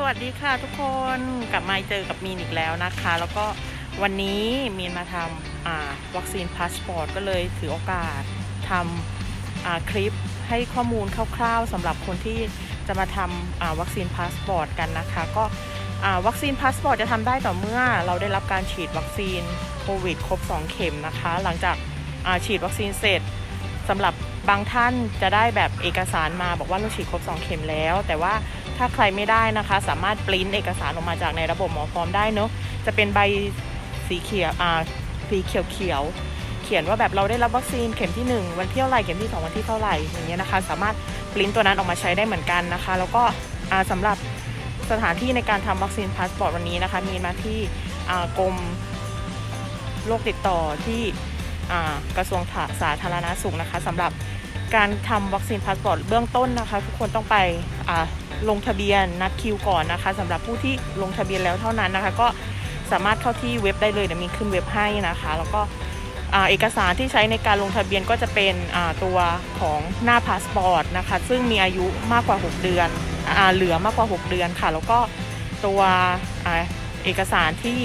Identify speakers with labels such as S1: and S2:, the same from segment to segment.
S1: สวัสดีค่ะทุกคนกลับมาเจอกับมีนอีกแล้วนะคะ แล้วก็วันนี้มีนมาทำวัคซีนพาสปอร์ตก็เลยถือโอกาสทำคลิปให้ข้อมูลคร่าวๆสำหรับคนที่จะมาทำวัคซีนพาสปอร์ตกันนะคะ ก็วัคซีนพาสปอร์ตจะทำได้ต่อเมื่อเราได้รับการฉีดวัคซีนโควิดครบ 2 เข็มนะคะ หลังจากฉีดวัคซีนเสร็จสำหรับบางท่านจะได้แบบเอกสารมาบอกว่าเราฉีดครบ 2 เข็มแล้ว แต่ว่า ถ้าใครไม่ได้นะคะ สามารถปริ้นเอกสารออกมาจากในระบบหมอพร้อมได้เนอะจะเป็นใบสีเขียวอ่าสีเขียวเขียวเขียนว่าแบบเราได้รับวัคซีนเข็มที่ 1 วันที่เท่าไหร่เข็มที่ 2 วันที่เท่าไหร่อย่างเงี้ยนะคะ สามารถปริ้นตัวนั้นออกมาใช้ได้เหมือนกันนะคะ แล้วก็อ่าสำหรับสถานที่ในการทำวัคซีนพาสปอร์ตวันนี้นะคะ มีมาที่กรมโรคติดต่อที่กระทรวงสาธารณสุขนะคะสำหรับการทำวัคซีนพาสปอร์ตเบื้องต้นนะคะ ทุกคนต้องไป ลงทะเบียนนัดคิวก่อนนะคะสำหรับผู้ที่ลงทะเบียนแล้วเท่านั้นนะคะ ก็สามารถเข้าที่เว็บได้เลยเดี๋ยวมีขึ้นเว็บให้นะคะ แล้วก็เอกสารที่ใช้ในการลงทะเบียนก็จะเป็นตัวของหน้าพาสปอร์ตนะคะ ซึ่งมีอายุมากกว่า 6 เดือนอเหลือมากกว่า 6 เดือนค่ะ แล้วก็ตัวอเอกสารที่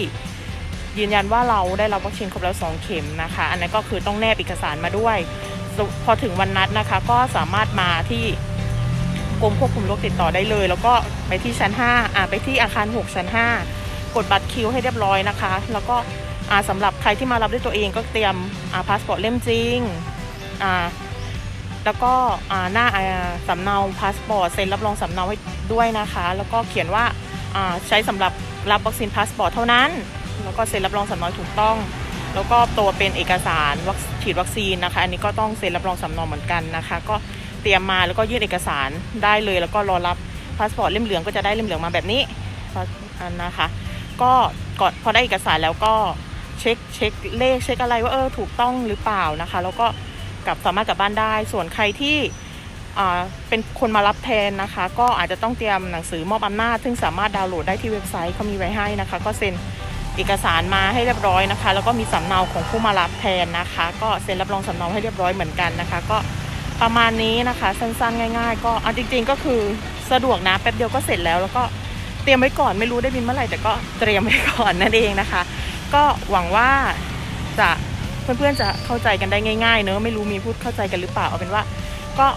S1: ยืนยันว่าเราได้รับวัคซีนครบแล้ว 2 เข็มนะคะ อันนั้นก็คือต้องแนบเอกสารมาด้วย พอถึงวันนัดนะคะ ก็สามารถมาที่ กรมควบคุมโรคติดต่อได้เลย แล้วก็ไปที่ชั้น 5 อ่าไปที่อาคาร 6 ชั้น 5 กดบัตรคิวให้เรียบร้อยนะคะ แล้วก็อ่าสำหรับใครที่มารับด้วยตัวเองก็เตรียมอ่าพาสปอร์ตเล่มจริงอ่าแล้วก็อ่าหน้าสำเนาพาสปอร์ตเซ็นรับรองสำเนาให้ด้วยนะคะ แล้วก็เขียนว่าอ่าใช้สำหรับรับวัคซีนพาสปอร์ตเท่านั้น แล้วก็เซ็นรับรองสำเนาถูกต้อง แล้วก็ตัวเป็นเอกสารฉีดวัคซีนนะคะ อันนี้ก็ต้องเซ็นรับรองสำเนาเหมือนกันนะคะ ก็ เตรียมมาแล้วก็ยื่นเอกสารได้เลย แล้วก็รอรับพาสปอร์ตเล่มเหลืองก็จะได้เล่มเหลืองมาแบบนี้อันนะคะ ก็ก่อนพอได้เอกสารแล้วก็เช็คเช็คเลขเช็คอะไรว่าเออถูกต้องหรือเปล่านะคะ แล้วก็กลับสามารถกลับบ้านได้ ส่วนใครที่เป็นคนมารับแทนนะคะ ก็อาจจะต้องเตรียมหนังสือมอบอำนาจ ซึ่งสามารถดาวน์โหลดได้ที่เว็บไซต์เขามีไว้ให้นะคะ ก็เซ็นเอกสารมาให้เรียบร้อยนะคะ แล้วก็มีสำเนาของผู้มารับแทนนะคะ ก็เซ็นรับรองสำเนาให้เรียบร้อยเหมือนกันนะคะ ก็ ประมาณนี้นะคะ สั้นๆ ง่ายๆ ก็เอาจริง ๆ ก็คือสะดวกนะแป๊บเดียวก็เสร็จแล้ว แล้วก็เตรียมไว้ก่อนไม่รู้ได้บินเมื่อไหร่แต่ก็เตรียมไว้ก่อนนั่นเองนะคะ ก็หวังว่าจะเพื่อนๆจะเข้าใจกันได้ง่ายๆ เนอะไม่รู้มีพูดเข้าใจกันหรือเปล่าเอาเป็นว่าก็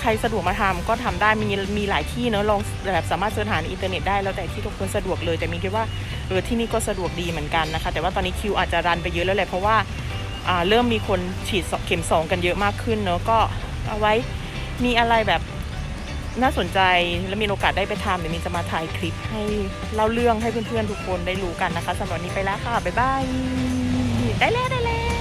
S1: ใครสะดวกมาทำก็ทำได้มีมีหลายที่เนอะลองแบบสามารถเสิร์ชหาในอินเทอร์เน็ตได้แล้วแต่ที่ทุกคนสะดวกเลยแต่มีคิดว่าเออที่นี่ก็สะดวกดีเหมือนกันนะคะ แต่ว่าตอนนี้คิวอาจจะรันไปเยอะแล้วแหละเพราะว่าอ่าเริ่มมีคนฉีดเข็มสองกันเยอะมากขึ้นเนอะก็ เอาไว้มีอะไรแบบน่าสนใจและมีโอกาสได้ไปทำเดี๋ยวมีจะมาถ่ายคลิปให้เล่าเรื่องให้เพื่อนๆทุกคนได้รู้กันนะคะสำหรับวันนี้ไปแล้วค่ะ บ๊ายบาย ได้แล้วได้แล้ว